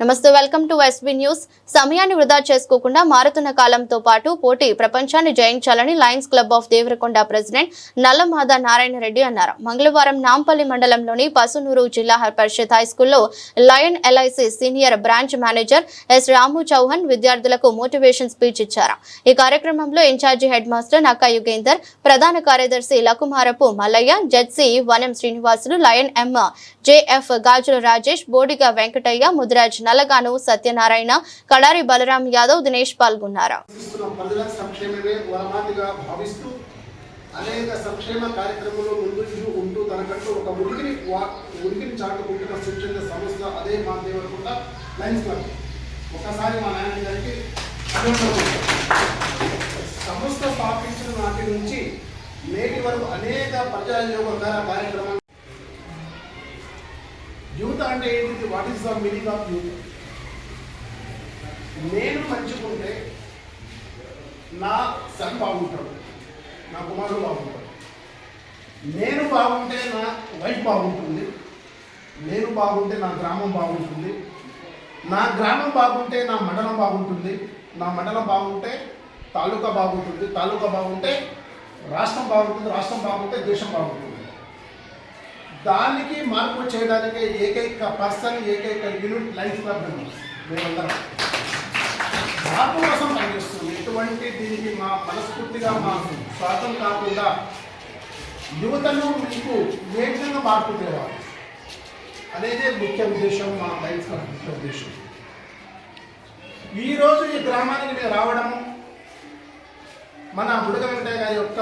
నమస్తే welcome to SB news. సమయాన్ని వృధా చేసుకోకుండా మారుతున్న కాలంతో పాటు పోటీ ప్రపంచాన్ని జయించాలని lions club of Devarakonda president Nallamada Narayana Reddy అన్నారు. మంగళవారం నాంపల్లి మండలంలోని Pasunuru Zilla Parishad హైస్కూల్లో lion LIC senior branch manager S Ramu Chauhan విద్యార్థులకు మోటివేషన్ స్పీచ్ ఇచ్చారు. ఈ కార్యక్రమంలో in-charge head master Nakka Yugender ప్రధాన కార్యదర్శి Lakumarapu Mallaiah ZC Vanam Srinivasulu lion M JF Gajula Rajesh Bodiga Venkataiah Mudiraj Nallaganu Satyanarayana Kadari Balaram Yadav Dinesh పాల్గొన్నారు. అనేక సంక్షేమ కార్యక్రమంలో ముందు ఉంటూ తనకంటూ ఒక ఉనికిని వా- ఉనికిని చాటుకుంటున్న స్వచ్ఛంద సంస్థ అదే మా దేవరకొండ లైన్స్ క్లబ్. ఒకసారి మా నాయన గారికి సంస్థ స్థాపించిన నాటి నుంచి నేటి వరకు అనేక ప్రజాయోగకర కార్యక్రమాలు యూత్ అంటే ఏంటి what is the meaning of youth? నేను మంచుకుంటే నా సన్ బాగుంటాడు నా కుమారుడు బాగుంటాడు. నేను బాగుంటే నా వైఫ్ బాగుంటుంది నేను బాగుంటే నా గ్రామం బాగుంటుంది నా గ్రామం బాగుంటే నా మండలం బాగుంటుంది నా మండలం బాగుంటే తాలూకా బాగుంటుంది తాలూకా బాగుంటే రాష్ట్రం బాగుంటుంది రాష్ట్రం బాగుంటే దేశం బాగుంటుంది. దానికి మార్పు చేయడానికి ఏకైక పర్సన్ ఏకైక యూనిట్ లైఫ్ క్లబ్ మెంబర్స్ మేమందరం. మార్పు కోసం పనిచేస్తుంది ఎటువంటి దీనికి మా మనస్ఫూర్తిగా మా స్వార్థం కాకుండా యువతను మీకు ఏ విధంగా మార్పు తేవాలి. అనేదే ముఖ్య ఉద్దేశం మా లైఫ్ క్లబ్ ముఖ్య ఉద్దేశం. ఈరోజు ఈ గ్రామానికి నేను రావడం మన బుడగ వెంకటయ్య గారి యొక్క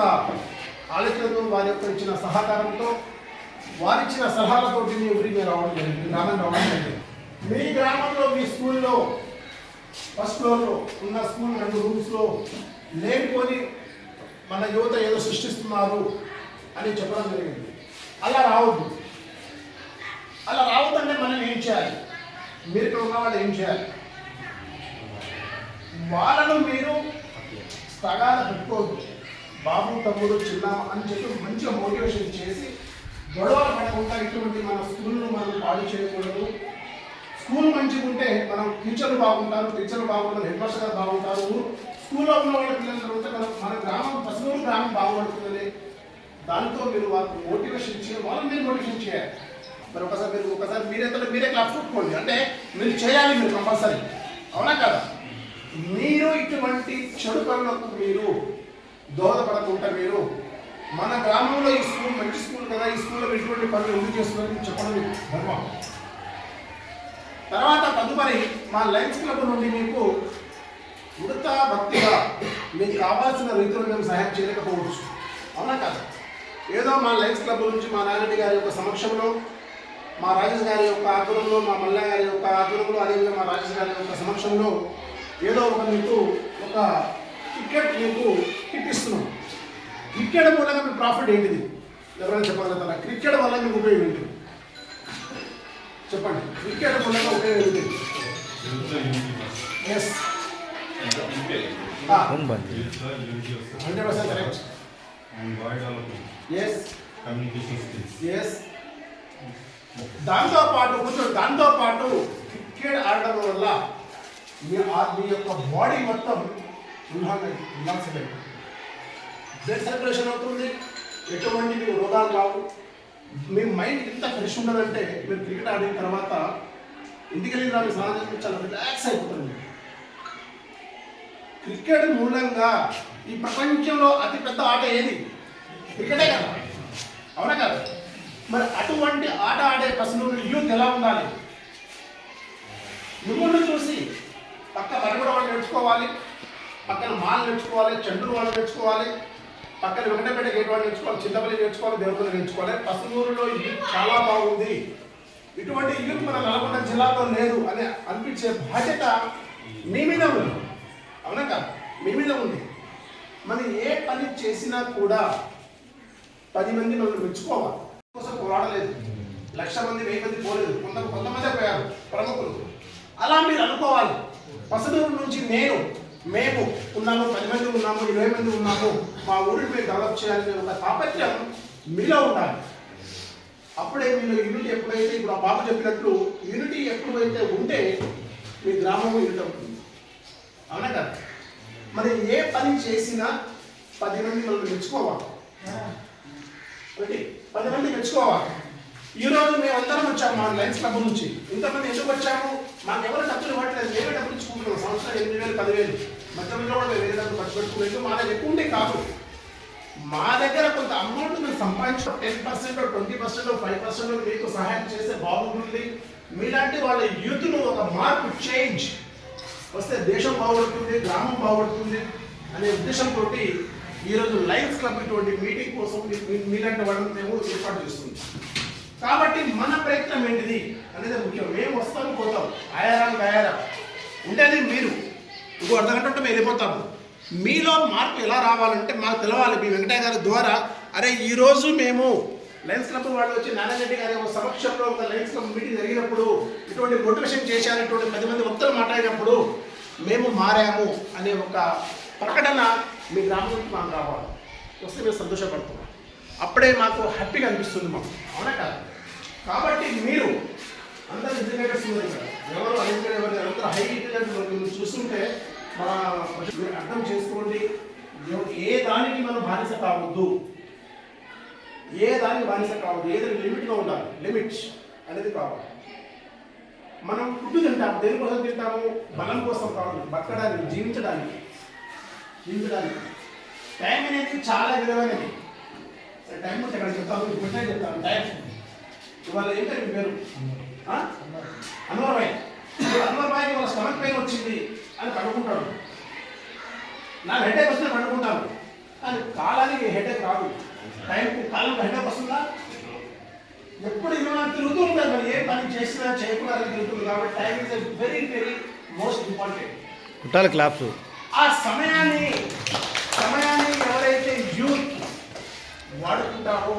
ఆలోచనతో వారి యొక్క ఇచ్చిన సహకారంతో వారిచ్చిన సలహాలతోటి మీ ఊరికి రావడం జరిగింది గ్రామం రావడం జరిగింది. మీ గ్రామంలో మీ స్కూల్లో ఫస్ట్ ఫ్లోర్లో ఉన్న స్కూల్ రెండు రూమ్స్లో లేనిపోని మన యువత ఏదో సృష్టిస్తున్నారు అని చెప్పడం జరిగింది. అలా రావద్దు. అలా రావద్దంటే మనం ఏం చేయాలి? మీరు ఇక్కడ ఉన్న వాళ్ళు ఏం చేయాలి? వాళ్ళను మీరు తగాద పెట్టుకోవద్దు. బాబు తమ్ముడు చిన్న అని చెప్పి మంచిగా మోటివేషన్ చేసి గొడవలు పడకుండా ఇటువంటి మన స్కూల్ను మనం పాడు చేయకూడదు. స్కూల్ మంచిగా ఉంటే మనం టీచర్లు బాగుంటారు టీచర్లు బాగుంటారు హెడ్ మాస్టర్ గారు బాగుంటారు. స్కూల్లో ఉన్న వాళ్ళ పిల్లలు ఉంటే మన గ్రామం పసుపు గ్రామం బాగుపడుతుంది దాంతో మీరు వాళ్ళకు మోటివేషన్ చేయాలి వాళ్ళని మీరు మోటివేషన్ చేయాలి. మరి ఒకసారి మీరు ఒకసారి మీరే మీరే క్లాస్ కొట్టుకోండి అంటే మీరు చేయాలి మీరు కంపల్సరీ. అవునా కదా? మీరు ఇటువంటి చెడు పనులకు మీరు దోహదపడకుండా మీరు మన గ్రామంలో ఈ స్కూల్ కదా ఈ స్కూల్లో ఇటువంటి పనులు ఎందుకు చేస్తున్నారని చెప్పడం మీకు ధర్మం. తర్వాత తదుపరి మా లయన్స్ క్లబ్ నుండి మీకు ఉడత భక్తిగా మీకు కావాల్సిన రీతిలో మేము సహాయం చేయలేకపోవచ్చు. అవునా కాదు? ఏదో మా లయన్స్ క్లబ్ నుంచి మా నారాయణ గారి యొక్క సమక్షంలో మా రాజేష్ గారి యొక్క ఆధ్వర్యంలో మా మల్లయ్య గారి యొక్క ఆధ్వర్యంలో అదేవిధంగా మా రాజేష్ గారి యొక్క సమక్షంలో ఏదో ఒక మీకు ఒక టికెట్ మీకు కిట్ ఇస్తున్నాం. క్రికెట్ మూలంగా మీ ప్రాఫిట్ ఏంటిది? ఎవరైనా చెప్పగలుగుతారా క్రికెట్ వల్ల మీకు ఉపయోగం ఏంటి? చెప్పండి. క్రికెట్ మూలంగా ఉపయోగం ఏంటి? Yes hundred percent correct yes yes దాంతో పాటు కూర్చో దాంతో పాటు క్రికెట్ ఆడడం వల్ల మీ ఆ- మీ యొక్క బాడీ మొత్తం రిలాక్స్ అయిపోయింది బ్లడ్ సర్క్యులేషన్ అవుతుంది. ఎటువంటి మీకు రోగాలు రావు. మీ మైండ్ ఎంత ఫ్రెష్ ఉండదంటే మీరు క్రికెట్ ఆడిన తర్వాత ఇంటికి వెళ్ళిన తర్వాత స్నానం చేసి చాలా రిలాక్స్ అయిపోతుంది క్రికెట్ మూలంగా ఈ ప్రపంచంలో అతిపెద్ద ఆట ఏది? క్రికెటే కదా. అవునా కదా? మరి అటువంటి ఆట ఆడే పసులు యూత్ ఎలా ఉండాలి? మిమ్మల్ని చూసి పక్క బరగడ వాళ్ళు నేర్చుకోవాలి పక్కన మాల్ నేర్చుకోవాలి చంద్రుడు వాళ్ళు నేర్చుకోవాలి పక్కన వెంకటపేట గేట్ వాళ్ళు నేర్చుకోవాలి చింతపల్లి నేర్చుకోవాలి దేవతలు నేర్చుకోవాలి. పసునూరులో ఇల్లు చాలా బాగుంది. ఇటువంటి ఇల్లు మన నల్గొండ జిల్లాలో లేదు అని అనిపించే బాధ్యత మీ మీద ఉంది. అవునా కాదు? మీ మీద ఉంది. మనం ఏ పని చేసినా కూడా పది మంది మనం మెచ్చుకోవాలి. కోసం పోరాడలేదు. లక్ష మంది వెయ్యి మంది పోలేదు. కొంత కొంతమంది పోయారు. ప్రముఖులు. అలా మీరు అనుకోవాలి. పసనూరు నుంచి నేను మేము ఉన్నాము పది మంది ఉన్నాము ఇరవై మంది ఉన్నాము. మా ఊరిని మేము డెవలప్ చేయాలనే ఒక తాపత్యం మీలో ఉండాలి. అప్పుడే మీరు యూనిటీ ఎప్పుడైతే ఇప్పుడు ఆ బాబు చెప్పినట్లు యూనిటీ ఎప్పుడైతే ఉంటే మీ గ్రామం యూనిట్ అవుతుంది. అవునా కదా? మరి ఏ పని చేసినా పది మంది మనం మెచ్చుకోవాలి. ఒకటి పది మంది మెచ్చుకోవాలి. ఈ రోజు మేమందరం వచ్చాము మా లైన్స్ క్లబ్ నుంచి. ఇంతమంది ఎందుకు వచ్చాము? మాకు ఎవరు డబ్బులు ఇవ్వట్లేదు. మేమే డబ్బులు ఇచ్చుకుంటున్నాం. సంవత్సరం ఎనిమిది వేలు పదివేలు మధ్యలో కూడా వేరే డబ్బులు ఖర్చు పెట్టుకోలేదు. మా దగ్గర ఎక్కువ ఉంటే కాదు. మా దగ్గర కొంత అమౌంట్ మీరు సంపాదించిన ten percent twenty percent five percent మీకు సహాయం చేస్తే బాగుంటుంది. మీలాంటి వాళ్ళ యూత్ను ఒక మార్పు చేంజ్. వస్తే దేశం బాగుపడుతుంది గ్రామం బాగుపడుతుంది అనే ఉద్దేశంతో ఈరోజు లయన్స్ క్లబ్ ఇటువంటి మీటింగ్ కోసం మీలాంటి వాళ్ళని మేము ఏర్పాటు చేస్తుంది కాబట్టి మన ప్రయత్నం ఏంటిది? అనేది ముఖ్యం. మేము వస్తాము పోతాం. ఆయారాం ఆయారా ఉండేది మీరు. ఇంకో అర్ధ గంట ఉంటే మేము వెళ్ళిపోతాము. మీలో మార్పు ఎలా రావాలంటే మాకు తెలవాలి. మీ వెంకటయ్య గారి ద్వారా అరే ఈరోజు మేము లయన్స్ క్లబ్ వాళ్ళు వచ్చి నారాయణరెడ్డి గారి ఒక సమక్షంలో ఒక లయన్స్ క్లబ్ మీటింగ్ జరిగినప్పుడు ఇటువంటి మోటివేషన్ చేశారు ఇటువంటి పది మంది వక్తలు మాట్లాడినప్పుడు మేము మారాము అనే ఒక ప్రకటన మీ గ్రామం నుంచి మాకు రావాలి. వస్తే మేము సంతోషపడుతున్నాం. అప్పుడే మాకు హ్యాపీగా అనిపిస్తుంది మాకు. అవునా కదా? కాబట్టి మీరు అందరు ఇంజనీర్స్ ఉన్నారు ఇక్కడ ఎవరు అన్ఎడ్యుకేటెడ్ ఎవరు అందరూ హై ఇంటెలిజెంట్ చూస్తుంటే మన మీరు అర్థం చేసుకోండి. ఏ దానికి మనం బానిస కావద్దు. ఏ దానికి బానిస కావద్దు. ఏదైనా లిమిట్గా ఉండాలి. లిమిట్ అనేది కావాలి. మనం ఫుడ్ తింటాము దేనికోసం తింటాము? బలం కోసం కావాలి. బతకడానికి జీవించడానికి. జీవించడానికి. టైం అనేది చాలా విలువైనది. టైం ఉంటే ఇక్కడ చెప్తాను ఇప్పుడు చెప్తాను. టైం ఇవాళ ఏంటంటే మీ పేరు? ఆ? అన్వర్ భాయ్ అన్వర్ స్టమక్ పెయిన్ వచ్చింది. అని పడుకుంటాడు. నా హెడేక్ వస్తే పడుకుంటాను. కానీ కాలానికి హెడేక్ రాదు. టైంకి కాలం హెడేక్ వస్తుందా? ఎప్పుడు ఇలా తిరుగుతూ ఉంటారు మరి. ఏ పని చేసినా చేయకుండా అది తిరుగుతుంది కాబట్టి time is very very most important కుట్టాలి క్లాప్స్ ఆ సమయాన్ని సమయాన్ని ఎవరైతే యూత్ వాడుకుంటారో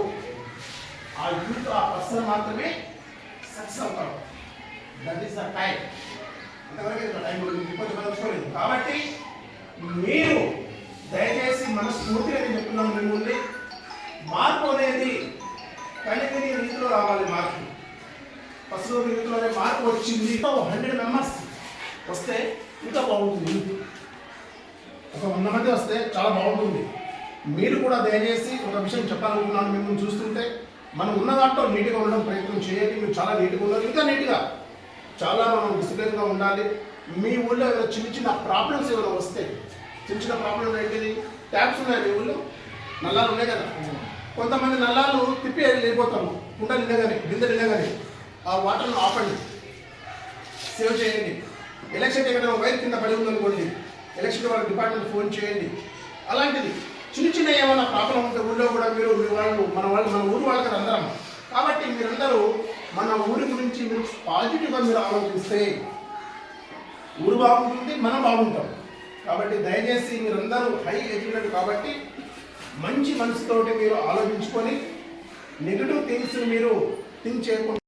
ఆ యూత్ ఆ పర్సన్ మాత్రమే సక్సెస్ అవుతారు. That is the time time కాబట్టి మీరు దయచేసి మనస్ఫూర్తిగా నేను చెప్తున్నాను మిమ్మల్ని మార్పు అనేది కలిగిన రీతిలో రావాలి మార్పు. ఫస్ట్ రీతిలోనే మార్పు వచ్చింది. హండ్రెడ్ మెంబర్స్ వస్తే ఇంకా బాగుంటుంది. ఒక వంద మంది వస్తే చాలా బాగుంటుంది. మీరు కూడా దయచేసి ఒక విషయం చెప్పాలనుకున్నాను మిమ్మల్ని చూస్తుంటే. మనం ఉన్న దాంట్లో నీట్గా ఉండడం ప్రయత్నం చేయండి. మీరు చాలా నీట్గా ఉన్నారు. ఇంకా నీట్గా. చాలా మనం డిసిప్లిన్గా ఉండాలి. మీ ఊళ్ళో ఏమైనా చిన్న చిన్న ప్రాబ్లమ్స్ ఏమైనా వస్తే చిన్న చిన్న ప్రాబ్లమ్స్ ఏంటిది? ట్యాప్స్ ఉన్నాయి మీ ఊళ్ళో? నల్లాలు ఉన్నాయి కదా? కొంతమంది నల్లాలు తిప్పి వెళ్ళిపోతాము. కుండ నిండగానే బిందె నిండగానే. ఆ వాటర్ను ఆపండి. సేవ్ చేయండి. ఎలక్షన్ ఎక్కడ వైర్ కింద పడి ఉందనుకోండి ఎలక్షన్ వాళ్ళ డిపార్ట్మెంట్ ఫోన్ చేయండి. అలాంటిది చిన్న చిన్న ఏమైనా ప్రాబ్లం ఉంటే ఊళ్ళో కూడా మీరు మీ వాళ్ళు మన వాళ్ళు మన ఊరు వాళ్ళకి అందరం. కాబట్టి మీరందరూ మన ఊరి గురించి మీరు పాజిటివ్గా మీరు ఆలోచిస్తే ఊరు బాగుంటుంది మనం బాగుంటాం. కాబట్టి దయచేసి మీరందరూ హై ఎడ్యుకేటెడ్ కాబట్టి మంచి మనసుతోటి మీరు ఆలోచించుకొని నెగిటివ్ థింగ్స్ మీరు థింక్ చేయకుండా